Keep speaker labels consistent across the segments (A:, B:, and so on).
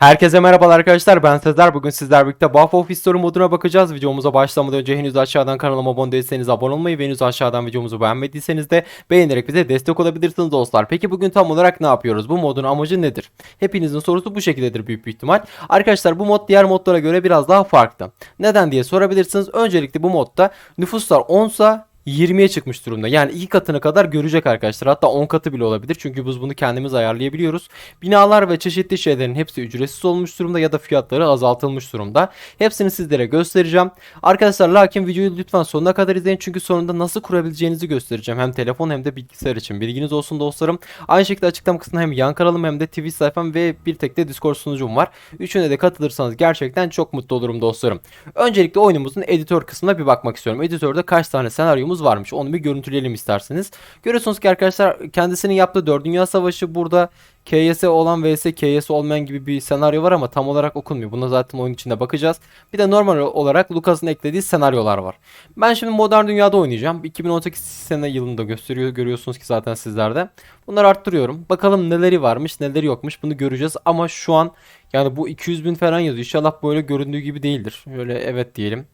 A: Herkese merhabalar arkadaşlar ben Sezer. Bugün sizler birlikte Buff of History moduna bakacağız. Videomuza başlamadan önce henüz aşağıdan kanalıma abone değilseniz abone olmayı ve henüz aşağıdan videomuzu beğenmediyseniz de beğenerek bize destek olabilirsiniz dostlar. Peki bugün tam olarak ne yapıyoruz? Bu modun amacı nedir? Hepinizin sorusu bu şekildedir büyük bir ihtimal. Arkadaşlar bu mod diğer modlara göre biraz daha farklı. Neden diye sorabilirsiniz. Öncelikle bu modda nüfuslar 10'sa 20'ye çıkmış durumda. Yani iki katına kadar görecek arkadaşlar. Hatta 10 katı bile olabilir. Çünkü biz bunu kendimiz ayarlayabiliyoruz. Binalar ve çeşitli şeylerin hepsi ücretsiz olmuş durumda ya da fiyatları azaltılmış durumda. Hepsini sizlere göstereceğim. Arkadaşlar lakin videoyu lütfen sonuna kadar izleyin. Çünkü sonunda nasıl kurabileceğinizi göstereceğim. Hem telefon hem de bilgisayar için. Bilginiz olsun dostlarım. Aynı şekilde açıklama kısmında hem yan kanalım hem de Twitch sayfam ve bir tek de Discord sunucum var. Üçüne de katılırsanız gerçekten çok mutlu olurum dostlarım. Öncelikle oyunumuzun editör kısmına bir bakmak istiyorum. Editörde kaç tane senaryomuz varmış onu bir görüntüleyelim isterseniz. Görüyorsunuz ki arkadaşlar kendisinin yaptığı 4 Dünya Savaşı burada KS olan vs KS olmayan gibi bir senaryo var ama tam olarak okunmuyor. Buna zaten oyun içinde bakacağız. Bir de normal olarak Lucas'ın eklediği senaryolar var. Ben şimdi modern dünyada oynayacağım. 2018 sene yılında gösteriyor görüyorsunuz ki zaten sizlerde. Bunları arttırıyorum. Bakalım neleri varmış neleri yokmuş bunu göreceğiz ama şu an yani bu 200 bin falan yazıyor. İnşallah böyle göründüğü gibi değildir. Şöyle evet diyelim.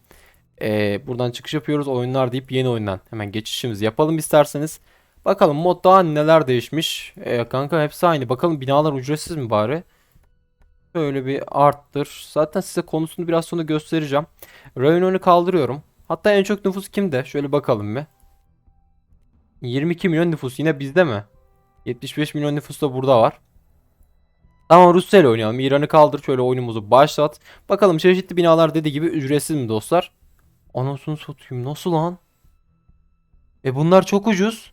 A: Ee, buradan çıkış yapıyoruz oyunlar deyip yeni oyundan hemen geçişimizi yapalım isterseniz. Bakalım mod daha neler değişmiş. Ee, kanka hepsi aynı. Bakalım binalar ücretsiz mi bari? Böyle bir arttır. Zaten size konusunu biraz sonra göstereceğim. Rayon'u kaldırıyorum. Hatta en çok nüfus kimde? Şöyle bakalım bir. 22 milyon nüfus yine bizde mi? 75 milyon nüfus da burada var. Tamam Rusya ile oynayalım. İran'ı kaldır. Şöyle oyunumuzu başlat. Bakalım çeşitli binalar dediği gibi ücretsiz mi dostlar? Anasını satayım. Nasıl lan? E bunlar çok ucuz.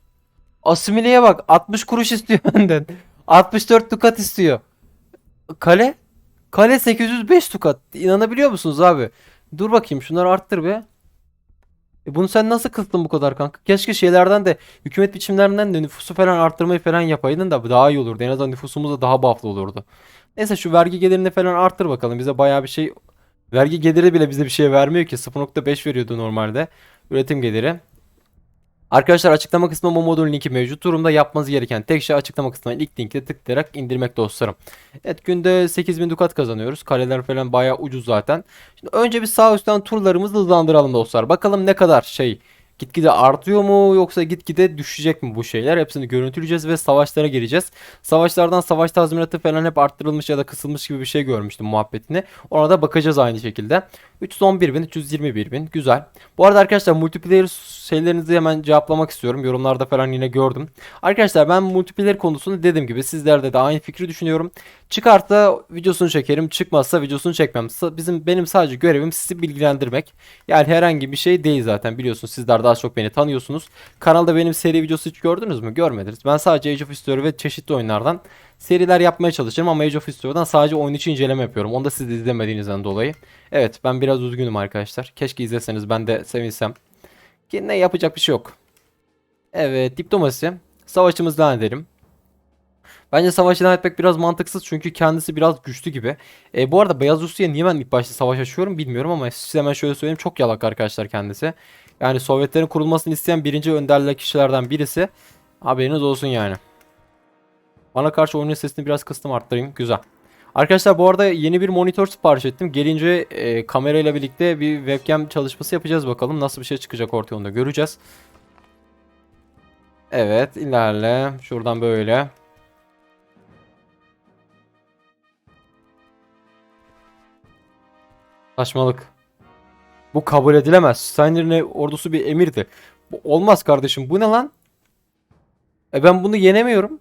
A: Asimile'ye bak. 60 kuruş istiyor benden. 64 dukat istiyor. Kale? Kale 805 dukat. İnanabiliyor musunuz abi? Dur bakayım şunları arttır be. E bunu sen nasıl kıstın bu kadar kanka? Keşke şeylerden de hükümet biçimlerinden de nüfusu falan arttırmayı falan yapaydın da daha iyi olurdu. En azından nüfusumuz da daha buff'lı olurdu. Neyse şu vergi gelirini falan arttır bakalım. Bize bayağı bir şey Vergi geliri bile bize bir şey vermiyor ki. 0.5 veriyordu normalde. Üretim geliri. Arkadaşlar açıklama kısmında bu modülün linki mevcut durumda. Yapmanız gereken tek şey açıklama kısmına ilk linkte tıklayarak indirmek dostlarım. Evet günde 8000 dukat kazanıyoruz. Kaleler falan bayağı ucuz zaten. Şimdi önce bir sağ üstten turlarımızı hızlandıralım dostlar. Bakalım ne kadar şey gitgide artıyor mu yoksa gitgide düşecek mi bu şeyler? Hepsini görüntüleyeceğiz ve savaşlara gireceğiz. Savaşlardan savaş tazminatı falan hep arttırılmış ya da kısılmış gibi bir şey görmüştüm muhabbetini. Ona da bakacağız aynı şekilde. 311 bin, 321 bin. Güzel. Bu arada arkadaşlar multiplayer şeylerinizi hemen cevaplamak istiyorum. Yorumlarda falan yine gördüm. Arkadaşlar ben multiplayer konusunu dediğim gibi sizlerde de aynı fikri düşünüyorum. Çıkarsa videosunu çekerim, çıkmazsa videosunu çekmem. Bizim benim sadece görevim sizi bilgilendirmek. Yani herhangi bir şey değil zaten biliyorsunuz. Sizler daha çok beni tanıyorsunuz. Kanalda benim seri videosu hiç gördünüz mü? Görmediniz. Ben sadece Age of History ve çeşitli oyunlardan seriler yapmaya çalışırım ama Age of History'dan sadece oyun için inceleme yapıyorum. Onu da siz de izlemediğinizden dolayı. Evet ben biraz üzgünüm arkadaşlar. Keşke izleseniz ben de sevinsem. Ki ne yapacak bir şey yok. Evet diplomasi. Savaşımızı devam edelim. Bence savaşı devam etmek biraz mantıksız çünkü kendisi biraz güçlü gibi. E, bu arada Beyaz Rusya'ya niye ben ilk başta savaş açıyorum bilmiyorum ama size hemen şöyle söyleyeyim çok yalak arkadaşlar kendisi. Yani Sovyetlerin kurulmasını isteyen birinci önderler kişilerden birisi. Haberiniz olsun yani. Bana karşı oyunun sesini biraz kıstım arttırayım. Güzel. Arkadaşlar bu arada yeni bir monitör sipariş ettim. Gelince e, kamerayla birlikte bir webcam çalışması yapacağız bakalım. Nasıl bir şey çıkacak ortaya onu da göreceğiz. Evet ilerle. Şuradan böyle. Saçmalık. Bu kabul edilemez. Steiner'in ordusu bir emirdi. Bu olmaz kardeşim. Bu ne lan? E ben bunu yenemiyorum.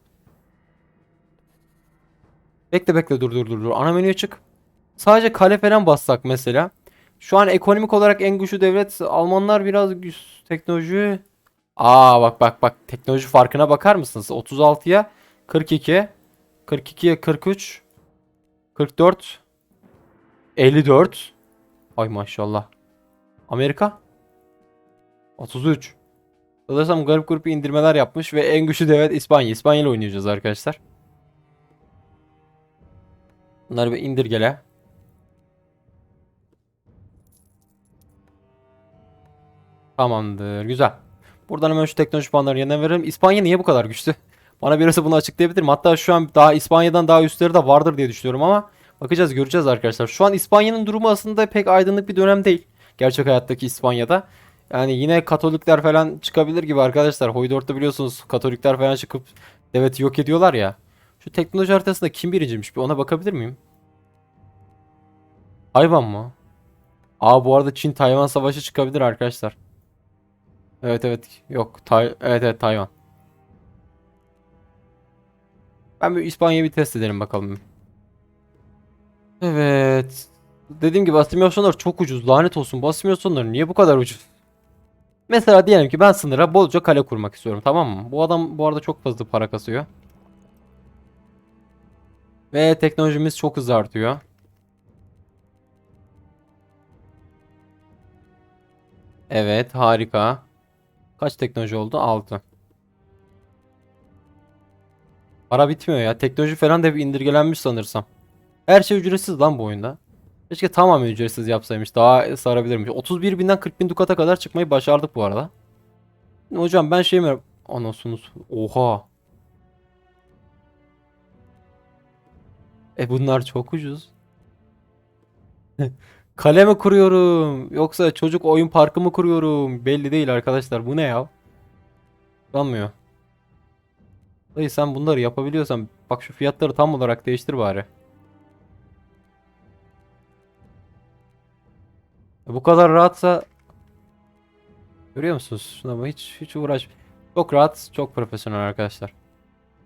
A: Bekle bekle dur dur dur dur. Ana menüye çık. Sadece kale falan bassak mesela. Şu an ekonomik olarak en güçlü devlet Almanlar biraz teknoloji. Aa bak bak bak teknoloji farkına bakar mısınız? 36'ya 42 42'ye 43 44 54 Ay maşallah. Amerika 33 Sanırsam garip grup indirmeler yapmış ve en güçlü devlet İspanya. İspanya ile oynayacağız arkadaşlar. Bunları bir indir gele. Tamamdır. Güzel. Buradan hemen şu teknoloji puanlarını yerine veririm. İspanya niye bu kadar güçlü? Bana birisi bunu açıklayabilir mi? Hatta şu an daha İspanya'dan daha üstleri de vardır diye düşünüyorum ama Bakacağız göreceğiz arkadaşlar. Şu an İspanya'nın durumu aslında pek aydınlık bir dönem değil. Gerçek hayattaki İspanya'da. Yani yine Katolikler falan çıkabilir gibi arkadaşlar. Hoydort'ta biliyorsunuz Katolikler falan çıkıp devleti yok ediyorlar ya. Şu teknoloji haritasında kim birinciymiş bir ona bakabilir miyim? Tayvan mı? Aa bu arada Çin Tayvan savaşı çıkabilir arkadaşlar. Evet evet yok Tay evet evet Tayvan. Ben bir İspanya'yı bir test edelim bakalım. Evet. Dediğim gibi asimilasyonlar çok ucuz. Lanet olsun bu asimilasyonlar niye bu kadar ucuz? Mesela diyelim ki ben sınıra bolca kale kurmak istiyorum tamam mı? Bu adam bu arada çok fazla para kasıyor. Ve teknolojimiz çok hızlı artıyor. Evet harika. Kaç teknoloji oldu? 6. Para bitmiyor ya. Teknoloji falan da hep indirgelenmiş sanırsam. Her şey ücretsiz lan bu oyunda. Keşke tamamen ücretsiz yapsaymış. Daha sarabilirmiş. 31 binden 40 bin dukata kadar çıkmayı başardık bu arada. Hocam ben şey mi... Anasınız. Oha. E bunlar çok ucuz. Kale mi kuruyorum? Yoksa çocuk oyun parkı mı kuruyorum? Belli değil arkadaşlar. Bu ne ya? Sanmıyor. Dayı sen bunları yapabiliyorsan bak şu fiyatları tam olarak değiştir bari. Bu kadar rahatsa görüyor musunuz? Bak hiç hiç uğraş. Çok rahat, çok profesyonel arkadaşlar.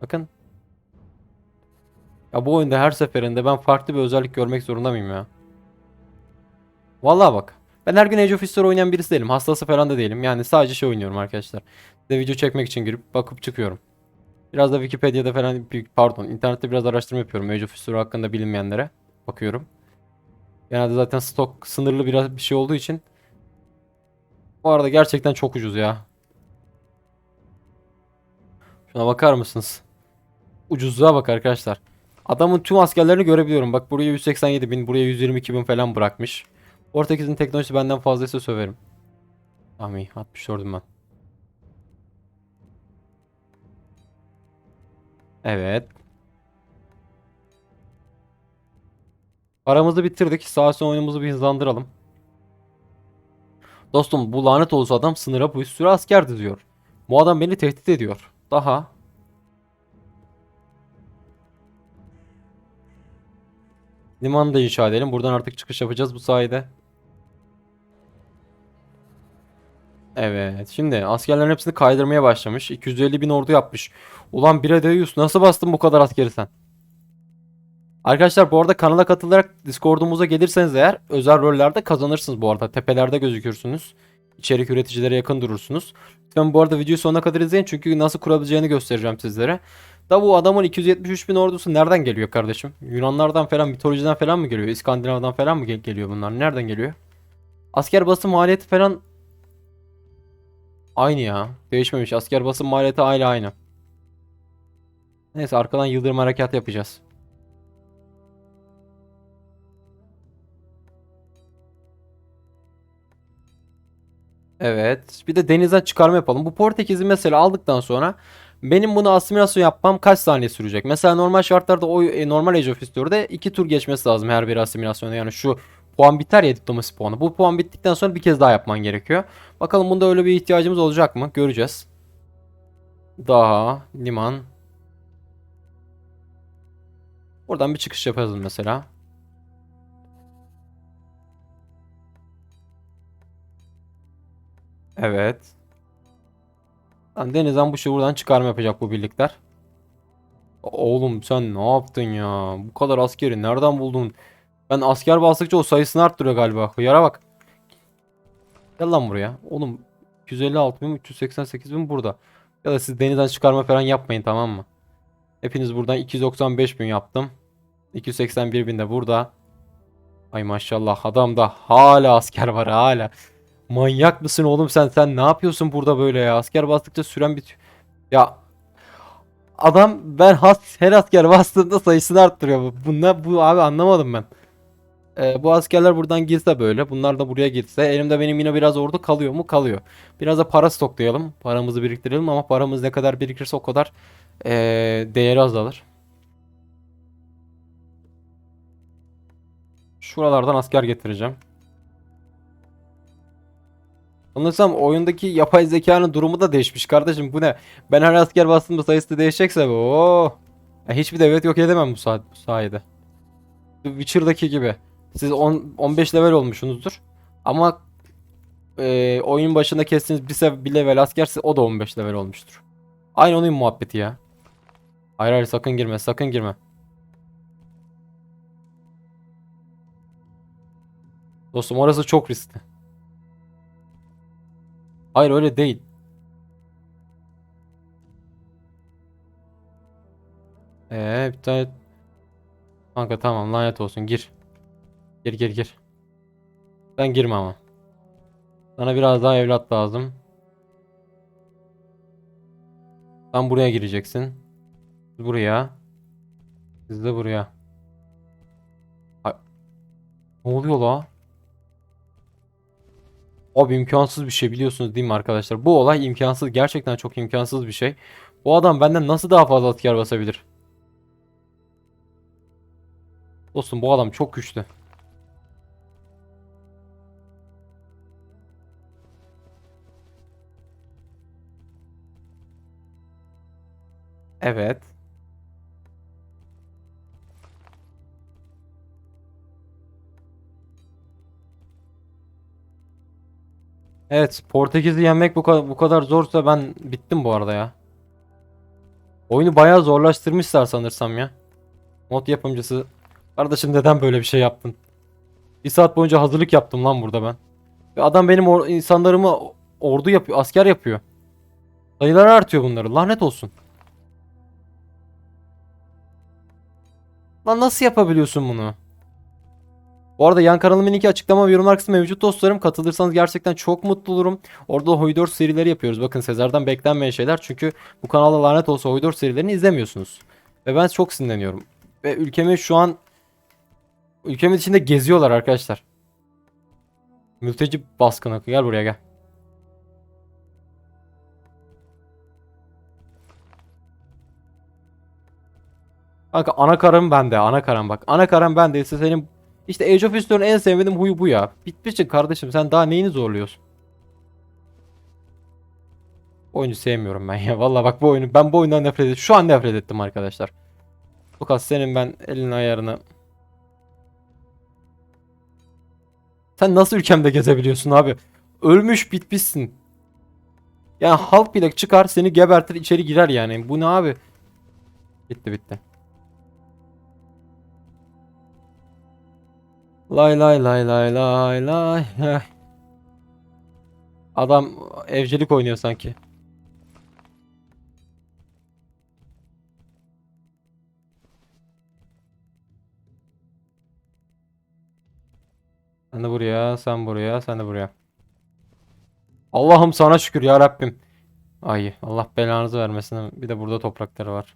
A: Bakın. Ya bu oyunda her seferinde ben farklı bir özellik görmek zorunda mıyım ya? Vallahi bak. Ben her gün Age of History oynayan birisi değilim. Hastası falan da değilim. Yani sadece şey oynuyorum arkadaşlar. Size video çekmek için girip bakıp çıkıyorum. Biraz da Wikipedia'da falan pardon internette biraz araştırma yapıyorum. Age of History hakkında bilinmeyenlere bakıyorum. Genelde zaten stok sınırlı biraz bir şey olduğu için. Bu arada gerçekten çok ucuz ya. Şuna bakar mısınız? Ucuzluğa bak arkadaşlar. Adamın tüm askerlerini görebiliyorum. Bak buraya 187 bin, buraya 122 bin falan bırakmış. Portekiz'in teknolojisi benden fazlaysa söverim. Tamam iyi 64'üm ben. Evet. Paramızı bitirdik. Sağ oyunumuzu bir hızlandıralım. Dostum bu lanet olası adam sınıra bu sürü asker diziyor. Bu adam beni tehdit ediyor. Daha. Limanı da inşa edelim. Buradan artık çıkış yapacağız bu sayede. Evet. Şimdi askerlerin hepsini kaydırmaya başlamış. 250 bin ordu yapmış. Ulan Biredeus nasıl bastın bu kadar askeri sen? Arkadaşlar bu arada kanala katılarak Discord'umuza gelirseniz eğer özel rollerde kazanırsınız bu arada. Tepelerde gözükürsünüz. İçerik üreticilere yakın durursunuz. Lütfen bu arada videoyu sonuna kadar izleyin çünkü nasıl kurabileceğini göstereceğim sizlere. Da bu adamın 273 bin ordusu nereden geliyor kardeşim? Yunanlardan falan, mitolojiden falan mı geliyor? İskandinav'dan falan mı gel- geliyor bunlar? Nereden geliyor? Asker basım maliyeti falan aynı ya. Değişmemiş. Asker basım maliyeti hala aynı. Neyse arkadan yıldırım harekat yapacağız. Evet. Bir de denizden çıkarma yapalım. Bu Portekiz'i mesela aldıktan sonra benim bunu asimilasyon yapmam kaç saniye sürecek? Mesela normal şartlarda o e, normal Age of History'de 2 tur geçmesi lazım her bir asimilasyona. Yani şu puan biter ya diplomasi puanı. Bu puan bittikten sonra bir kez daha yapman gerekiyor. Bakalım bunda öyle bir ihtiyacımız olacak mı? Göreceğiz. Daha liman. Buradan bir çıkış yaparız mesela. Evet. Lan denizden bu buradan çıkarma yapacak bu birlikler. Oğlum sen ne yaptın ya? Bu kadar askeri nereden buldun? Ben asker bastıkça o sayısını arttırıyor galiba. Yara bak. Gel lan buraya. Oğlum 256 bin 388 bin burada. Ya da siz denizden çıkarma falan yapmayın tamam mı? Hepiniz buradan 295 bin yaptım. 281 bin de burada. Ay maşallah adamda hala asker var hala. Manyak mısın oğlum sen? Sen ne yapıyorsun burada böyle ya? Asker bastıkça süren bitiyor. Ya adam ben has, her asker bastığında sayısını arttırıyor. Bunlar bu abi anlamadım ben. Ee, bu askerler buradan girse böyle. Bunlar da buraya girse. Elimde benim yine biraz ordu kalıyor mu? Kalıyor. Biraz da para stoklayalım. Paramızı biriktirelim ama paramız ne kadar birikirse o kadar ee, değeri azalır. Şuralardan asker getireceğim. Sanırsam oyundaki yapay zekanın durumu da değişmiş kardeşim. Bu ne? Ben her asker bastığımda sayısı da değişecekse bu. Oo. Ya hiçbir devlet yok edemem bu, sa- bu sayede. Witcher'daki gibi. Siz 10 15 level olmuşsunuzdur. Ama e, oyun başında kestiğiniz bir, sev- bir level askerse o da 15 level olmuştur. Aynı onun muhabbeti ya. Hayır hayır sakın girme sakın girme. Dostum orası çok riskli. Hayır öyle değil. Ee bir tane... Kanka tamam lanet olsun gir. Gir gir gir. Ben girme ama. Sana biraz daha evlat lazım. Sen buraya gireceksin. Buraya. Siz de buraya. Ay. Ne oluyor la? Abi imkansız bir şey biliyorsunuz değil mi arkadaşlar? Bu olay imkansız. Gerçekten çok imkansız bir şey. Bu adam benden nasıl daha fazla asker basabilir? Dostum bu adam çok güçlü. Evet. Evet, Portekiz'i yenmek bu kadar, bu kadar zorsa ben bittim bu arada ya. Oyunu bayağı zorlaştırmışlar sanırsam ya. Mod yapımcısı. Kardeşim neden böyle bir şey yaptın? Bir saat boyunca hazırlık yaptım lan burada ben. Ve adam benim or- insanlarımı ordu yapıyor, asker yapıyor. Sayıları artıyor bunları. Lanet olsun. Lan nasıl yapabiliyorsun bunu? Bu arada yan kanalımın linki açıklama ve yorumlar kısmında mevcut dostlarım. Katılırsanız gerçekten çok mutlu olurum. Orada Hoydor serileri yapıyoruz. Bakın Sezar'dan beklenmeyen şeyler. Çünkü bu kanalda lanet olsa Hoydor serilerini izlemiyorsunuz. Ve ben çok sinirleniyorum. Ve ülkemi şu an ülkemin içinde geziyorlar arkadaşlar. Mülteci baskını. Gel buraya gel. Kanka ana karım bende. Ana karım bak. Ana karım bendeyse senin işte Age of History'nin en sevmediğim huyu bu ya. Bitmişsin kardeşim sen daha neyini zorluyorsun? Oyunu sevmiyorum ben ya. Vallahi bak bu oyunu ben bu oyundan nefret ettim. Şu an nefret ettim arkadaşlar. Lukas senin ben elin ayarını Sen nasıl ülkemde gezebiliyorsun abi? Ölmüş bitmişsin. Yani halk bile çıkar seni gebertir içeri girer yani. Bu ne abi? Bitti bitti. Lay lay lay lay lay lay. Adam evcilik oynuyor sanki. Sen de buraya, sen buraya, sen de buraya. Allah'ım sana şükür ya Rabbim. Ay Allah belanızı vermesin. Bir de burada toprakları var.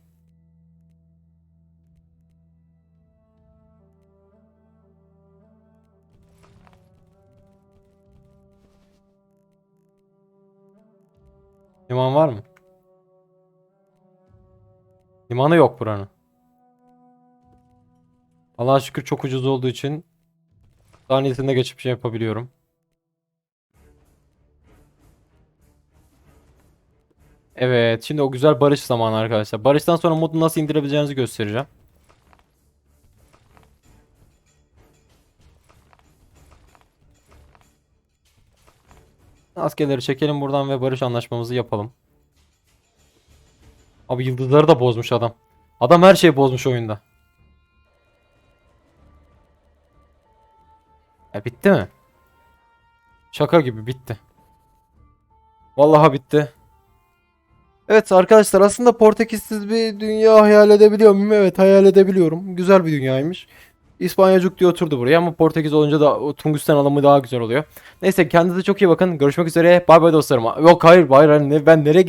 A: Liman var mı? Limanı yok buranın. Allah'a şükür çok ucuz olduğu için saniyesinde geçip şey yapabiliyorum. Evet, şimdi o güzel barış zamanı arkadaşlar. Barıştan sonra modu nasıl indirebileceğinizi göstereceğim. Askerleri çekelim buradan ve barış anlaşmamızı yapalım. Abi yıldızları da bozmuş adam. Adam her şeyi bozmuş oyunda. E bitti mi? Şaka gibi bitti. Vallahi bitti. Evet arkadaşlar aslında Portekizsiz bir dünya hayal edebiliyor muyum? Evet hayal edebiliyorum. Güzel bir dünyaymış. İspanyacık diye oturdu buraya ama Portekiz olunca da o tungsten alımı daha güzel oluyor. Neyse kendinize çok iyi bakın. Görüşmek üzere. Bay bay dostlarım. Yok hayır hayır ben nereye